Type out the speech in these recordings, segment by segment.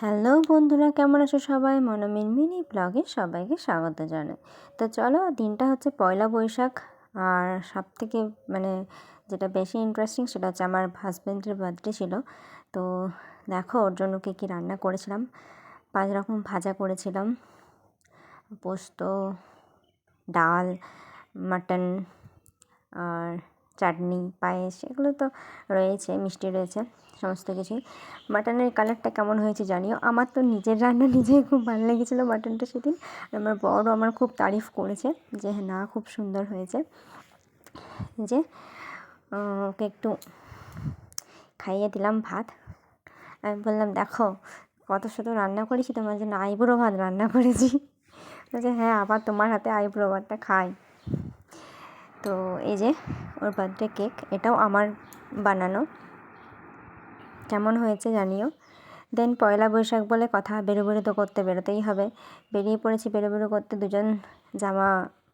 Hello বন্ধুরা, কেমন আছো সবাই? মনমিন মিনি ব্লগে সবাইকে স্বাগত জানাই। তো চলো, দিনটা হচ্ছে পয়লা বৈশাখ। আর সব থেকে মানে যেটা বেশি ইন্টারেস্টিং সেটা হচ্ছে আমার হাজব্যান্ডের বার্থডে ছিল। তো দেখো, ওর জন্য কী কী রান্না করেছিলাম। পাঁচ রকম ভাজা করেছিলাম। পোস্ত, ডাল, মাটন, আর চাটনি, পায়েস, এগুলো তো রয়েছে, মিষ্টি রয়েছে, সমস্ত কিছুই। মাটনের কালারটা কেমন হয়েছে জানিও? আমার তো নিজের রান্না নিজেই খুব ভালো লেগেছিলো মাটনটা সেদিন। আমার বড় আমার খুব তারিফ করেছে যে, না, খুব সুন্দর হয়েছে। যে ওকে একটু খাইয়ে দিলাম ভাত। আমি বললাম, দেখো, কত শুধু রান্না করেছি তোমার জন্য আইবুড়ো ভাত রান্না করেছি। বলছে হ্যাঁ আবার তোমার হাতে আইবুড়ো ভাতটা খাই। তো এই যে ওর বার্থডে কেক, এটাও আমার বানানো। কেমন হয়েছে জানিও। দেন পয়লা বৈশাখ বলে কথা, বেরো বেরো তো করতে বেরোতেই হবে। বেরিয়ে পড়েছি বেরো বেরো করতে, দুজন জামা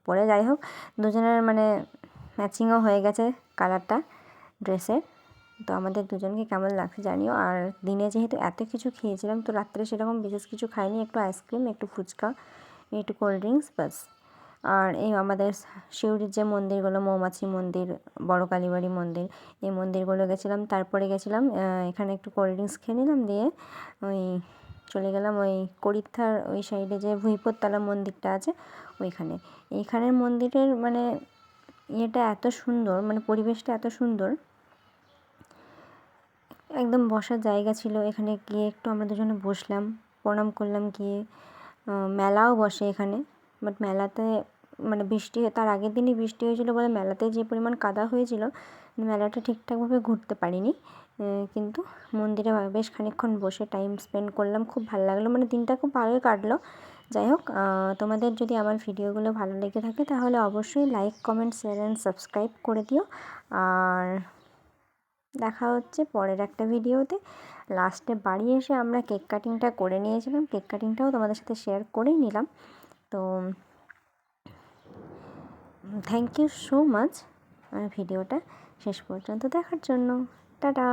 পরে যাই হোক, দুজনের মানে ম্যাচিংও হয়ে গেছে কালারটা ড্রেসের। তো আমাদের দুজনকে কেমন লাগছে জানিও। আর দিনে যেহেতু এত কিছু খেয়েছিলাম, তো রাত্রে সেরকম বিশেষ কিছু খাইনি, একটু আইসক্রিম একটু ফুচকা, একটু কোল্ড ড্রিঙ্কস বাস আর এই আমাদের শিউরির যে মন্দিরগুলো, মৌমাছি মন্দির, বড় কালীবাড়ি মন্দির, এই মন্দিরগুলো গেছিলাম। তারপরে গেছিলাম এখানে একটু কোল্ড ড্রিঙ্কস খেয়ে নিলাম দিয়ে ওই চলে গেলাম ওই করিত্থার ওই সাইডে যে ভুঁইপোরতলা মন্দিরটা আছে ওইখানে। এইখানের মন্দিরের মানে ইয়েটা এত সুন্দর মানে পরিবেশটা এত সুন্দর। একদম বসার জায়গা ছিল, এখানে গিয়ে একটু আমরা দুজনে বসলাম, প্রণাম করলাম গিয়ে। মেলাও বসে এখানে বাট মেলাতে মানে বৃষ্টি তার আগের দিনই বৃষ্টি হয়েছিলো বলে মেলাতে যে পরিমাণ কাদা হয়েছিল, মেলাটা ঠিকঠাকভাবে ঘুরতে পারিনি। কিন্তু মন্দিরে বেশ খানিকক্ষণ বসে টাইম স্পেন্ড করলাম, খুব ভালো লাগল। মানে দিনটা খুব ভালোই কাটলো। যাই হোক তোমাদের যদি আমার ভিডিওগুলো ভালো লেগে থাকে, তাহলে অবশ্যই like comment share and subscribe করে দিও। আর দেখা হচ্ছে পরের একটা ভিডিওতে। লাস্টে বাড়ি এসে আমরা কেক কাটিংটা করে নিয়েছিলাম। কেক কাটিংটাও তোমাদের সাথে শেয়ার করেই নিলাম। তো থ্যাংক ইউ সো মাচ আমার ভিডিওটা শেষ পর্যন্ত দেখার জন্য। টাটা!